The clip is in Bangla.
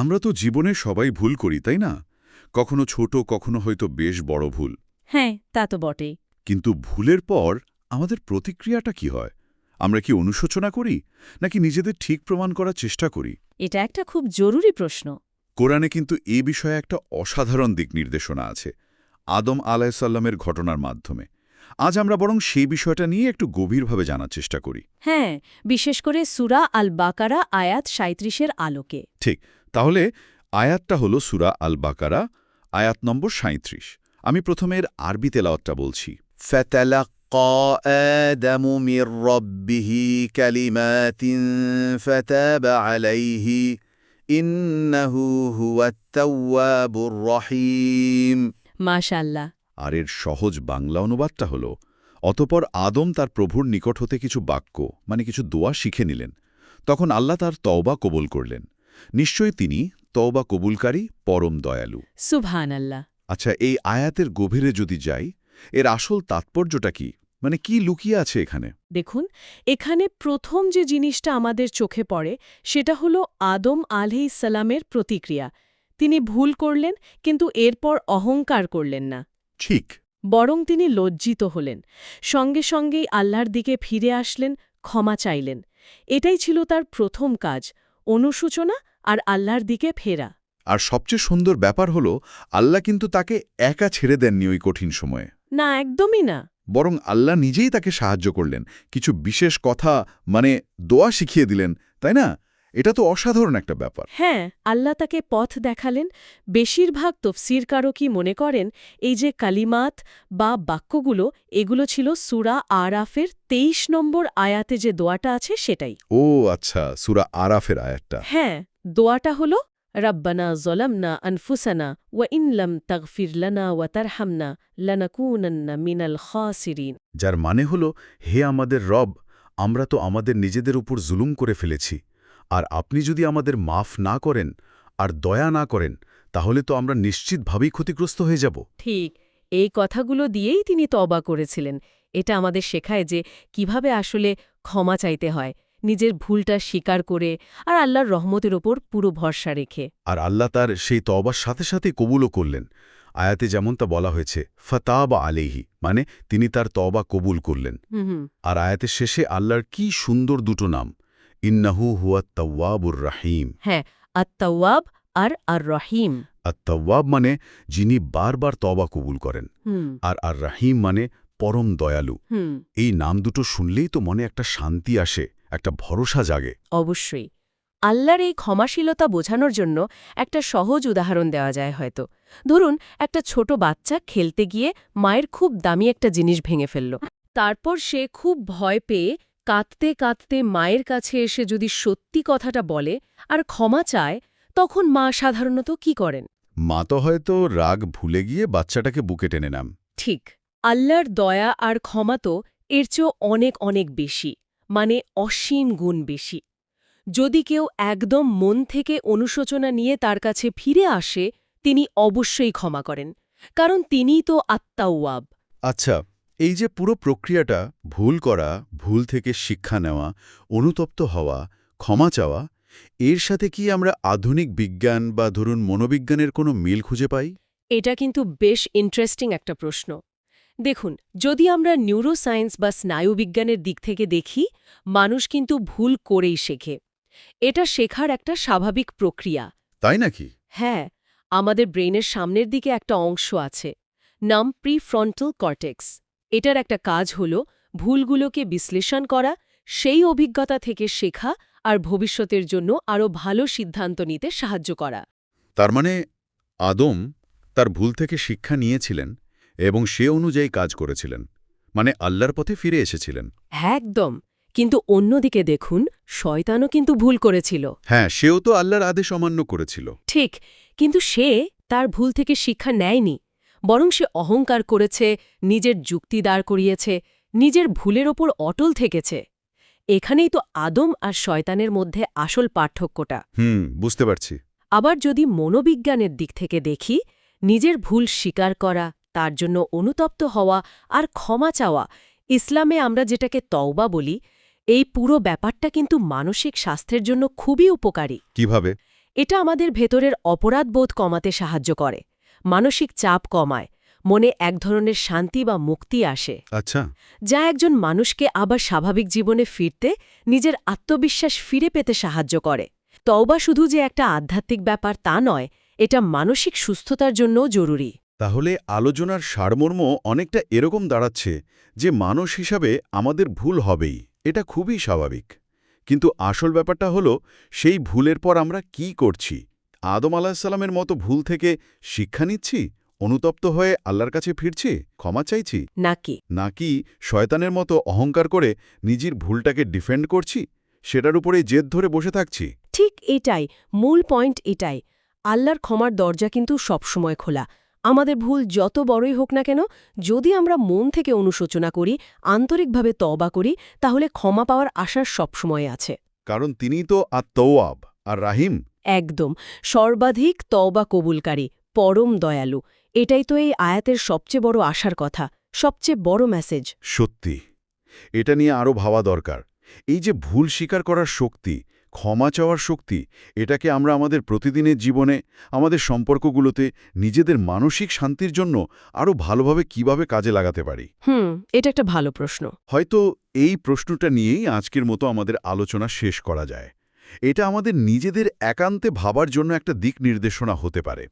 আমরা তো জীবনে সবাই ভুল করি তাই না? কখনো ছোট কখনো হয়তো বেশ বড় ভুল। হ্যাঁ তা তো বটেই। কিন্তু ভুলের পর আমাদের প্রতিক্রিয়াটা কি হয়? আমরা কি অনুশোচনা করি নাকি নিজেদের ঠিক প্রমাণ করার চেষ্টা করি? এটা একটা খুব জরুরি প্রশ্ন। কোরআনে কিন্তু এ বিষয়ে একটা অসাধারণ দিক নির্দেশনা আছে আদম আলাহিসাল্লামের ঘটনার মাধ্যমে। আজ আমরা বরং সেই বিষয়টা নিয়ে একটু গভীরভাবে জানার চেষ্টা করি। হ্যাঁ বিশেষ করে সুরা আল বাকারা আয়াত সাঁত্রিশের আলোকে। ঠিক তাহলে আয়াতটা হলো সুরা আল বাকারা আয়াত নম্বর সাঁত্রিশ আমি প্রথমে এর আরবি তেলাওয়াতটা বলছি فتلقى آدم من ربه كلمات فتاب عليه إنه هو التواب الرحيم মাশাল্লাহ আর এর সহজ বাংলা অনুবাদটা হল অতপর আদম তার প্রভুর নিকট হতে কিছু বাক্য মানে কিছু দোয়া শিখে নিলেন তখন আল্লাহ তার তওবা কবুল করলেন নিশ্চয়ই তিনি তওবা কবুলকারী পরম দয়ালু। সুবহান আল্লাহ আচ্ছা এই আয়াতের গভীরে যদি যাই এর আসল তাৎপর্যটা কি? মানে কি লুকিয়ে আছে এখানে? দেখুন এখানে প্রথম যে জিনিসটা আমাদের চোখে পড়ে সেটা হলো আদম আলহিসাল্লামের প্রতিক্রিয়া। তিনি ভুল করলেন কিন্তু এরপর অহংকার করলেন না। ঠিক। বরং তিনি লজ্জিত হলেন। সঙ্গে সঙ্গেই আল্লাহর দিকে ফিরে আসলেন ক্ষমা চাইলেন। এটাই ছিল তার প্রথম কাজ। অনুসূচনা আর আল্লাহর দিকে ফেরা। আর সবচেয়ে সুন্দর ব্যাপার হলো আল্লাহ কিন্তু তাকে একা ছেড়ে দেননি ওই কঠিন সময়ে। না একদমই না। বরং আল্লাহ নিজেই তাকে সাহায্য করলেন কিছু বিশেষ কথা মানে দোয়া শিখিয়ে দিলেন তাই না? এটা তো অসাধারণ একটা ব্যাপার। হ্যাঁ আল্লাহ তাকে পথ দেখালেন বেশিরভাগ তফসিরকারকই মনে করেন এই যে কালিমাত বা বাক্যগুলো এগুলো ছিল সুরা আরাফের তেইশ নম্বর আয়াতে যে দোয়াটা আছে সেটাই। ও আচ্ছা সুরা আরাফের আয়াতটা। হ্যাঁ দোয়াটা হলো রব্বানা জলামনা আনফুসানা ওয়া ইনলাম তাগফির লানা ওয়া তারহামনা লানাকুনান্না মিনাল খাসিরিন। যার মানে হল হে আমাদের রব আমরা তো আমাদের নিজেদের উপর জুলুম করে ফেলেছি। আর আপনি যদি আমাদের মাফ না করেন আর দয়া না করেন তাহলে তো আমরা নিশ্চিতভাবেই ক্ষতিগ্রস্ত হয়ে যাব। ঠিক এই কথাগুলো দিয়েই তিনি তবা করেছিলেন। এটা আমাদের শেখায় যে কীভাবে আসলে ক্ষমা চাইতে হয়। নিজের ভুলটা স্বীকার করে আর আল্লাহর রহমতের ওপর পুরো ভরসা রেখে। আর আল্লাহ তার সেই তবার সাথে সাথে কবুলও করলেন। আয়াতে যেমন তা বলা হয়েছে ফতাবা আলেহি মানে তিনি তার তবা কবুল করলেন। আর আয়াতের শেষে আল্লাহর কি সুন্দর দুটো নাম ইন্নাহু হুয়া তওয়াবুর রাহিম। হ্যাঁ আত্মাওয়াব আর আর রহিম। আত্তাওয়াব মানে যিনি বারবার তবা কবুল করেন। আর আর রাহিম মানে পরম দয়ালু। এই নাম দুটো শুনলেই তো মনে একটা শান্তি আসে। একটা ভরসা জাগে। অবশ্যই। আল্লাহর এই ক্ষমাশীলতা বোঝানোর জন্য একটা সহজ উদাহরণ দেওয়া যায় হয়তো। ধরুন একটা ছোট বাচ্চা খেলতে গিয়ে মায়ের খুব দামি একটা জিনিস ভেঙে ফেলল। তারপর সে খুব ভয় পেয়ে কাঁদতে কাঁদতে মায়ের কাছে এসে যদি সত্যি কথাটা বলে আর ক্ষমা চায় তখন মা সাধারণত কি করেন? মা তো হয়তো রাগ ভুলে গিয়ে বাচ্চাটাকে বুকে টেনে নাম ঠিক। আল্লাহর দয়া আর ক্ষমা তো এর চেয়েও অনেক অনেক বেশি। মানে অসীম গুণ বেশি। যদি কেউ একদম মন থেকে অনুশোচনা নিয়ে তার কাছে ফিরে আসে তিনি অবশ্যই ক্ষমা করেন কারণ তিনিই তো আত্মাওয়াব। আচ্ছা এই যে পুরো প্রক্রিয়াটা ভুল করা ভুল থেকে শিক্ষা নেওয়া অনুতপ্ত হওয়া ক্ষমা চাওয়া এর সাথে কি আমরা আধুনিক বিজ্ঞান বা ধরুন মনোবিজ্ঞানের কোনো মিল খুঁজে পাই? এটা কিন্তু বেশ ইন্টারেস্টিং একটা প্রশ্ন। দেখুন যদি আমরা নিউরোসায়েন্স বা স্নায়ুবিজ্ঞানের দিক থেকে দেখি মানুষ কিন্তু ভুল করেই শেখে। এটা শেখার একটা স্বাভাবিক প্রক্রিয়া। তাই নাকি? হ্যাঁ আমাদের ব্রেনের সামনের দিকে একটা অংশ আছে নাম প্রিফ্রন্টাল কর্টেক্স। এটার একটা কাজ হল ভুলগুলোকে বিশ্লেষণ করা সেই অভিজ্ঞতা থেকে শেখা আর ভবিষ্যতের জন্য আরও ভালো সিদ্ধান্ত নিতে সাহায্য করা। তার মানে আদম তার ভুল থেকে শিক্ষা নিয়েছিলেন এবং সে অনুযায়ী কাজ করেছিলেন মানে আল্লাহর পথে ফিরে এসেছিলেন। একদম। কিন্তু অন্যদিকে দেখুন শয়তানও কিন্তু ভুল করেছিল। হ্যাঁ সেও তো আল্লাহর আদেশ অমান্য করেছিল। ঠিক কিন্তু সে তার ভুল থেকে শিক্ষা নেয়নি বরং সে অহংকার করেছে নিজের যুক্তি দাঁড় করিয়েছে নিজের ভুলের ওপর অটল থেকেছে। এখানেই তো আদম আর শয়তানের মধ্যে আসল পার্থক্যটা। হুম বুঝতে পারছি। আবার যদি মনোবিজ্ঞানের দিক থেকে দেখি নিজের ভুল স্বীকার করা তার জন্য অনুতপ্ত হওয়া আর ক্ষমা চাওয়া ইসলামে আমরা যেটাকে তওবা বলি এই পুরো ব্যাপারটা কিন্তু মানসিক স্বাস্থ্যের জন্য খুবই উপকারী। কীভাবে? এটা আমাদের ভেতরের অপরাধবোধ কমাতে সাহায্য করে মানসিক চাপ কমায় মনে এক ধরনের শান্তি বা মুক্তি আসে। আচ্ছা। যা একজন মানুষকে আবার স্বাভাবিক জীবনে ফিরতে নিজের আত্মবিশ্বাস ফিরে পেতে সাহায্য করে। তওবা শুধু যে একটা আধ্যাত্মিক ব্যাপার তা নয় এটা মানসিক সুস্থতার জন্যও জরুরি। তাহলে আলোচনার সারমর্ম অনেকটা এরকম দাঁড়াচ্ছে যে মানুষ হিসাবে আমাদের ভুল হবেই। এটা খুবই স্বাভাবিক। কিন্তু আসল ব্যাপারটা হলো সেই ভুলের পর আমরা কি করছি? আদম আলাহিসাল্লামের মতো ভুল থেকে শিক্ষা নিচ্ছি? অনুতপ্ত হয়ে আল্লাহর কাছে ফিরছি? ক্ষমা চাইছি? নাকি? নাকি শয়তানের মতো অহংকার করে নিজের ভুলটাকে ডিফেন্ড করছি? সেটার উপরে জেদ ধরে বসে থাকছি? ঠিক এটাই। মূল পয়েন্ট এটাই। আল্লাহর ক্ষমার দরজা কিন্তু সবসময় খোলা। আমাদের ভুল যত বড়ই হোক না কেন যদি আমরা মন থেকে অনুশোচনা করি আন্তরিকভাবে তওবা করি তাহলে ক্ষমা পাওয়ার আশা সবসময় আছে। কারণ তিনি তো আর তৌয়াব আর রাহিম। একদম। সর্বাধিক তওবা কবুলকারী পরম দয়ালু। এটাই তো এই আয়াতের সবচেয়ে বড় আশার কথা সবচেয়ে বড় মেসেজ সত্যি। এটা নিয়ে আরও ভাবা দরকার। এই যে ভুল স্বীকার করার শক্তি ক্ষমা চাওয়ার শক্তি এটাকে আমরা আমাদের প্রতিদিনের জীবনে আমাদের সম্পর্কগুলোতে নিজেদের মানসিক শান্তির জন্য আরও ভালোভাবে কীভাবে কাজে লাগাতে পারি? হুম এটা একটা ভালো প্রশ্ন। হয়তো এই প্রশ্নটা নিয়েই আজকের মতো আমাদের আলোচনা শেষ করা যায়। এটা আমাদের নিজেদের একান্তে ভাবার জন্য একটা দিক নির্দেশনা হতে পারে।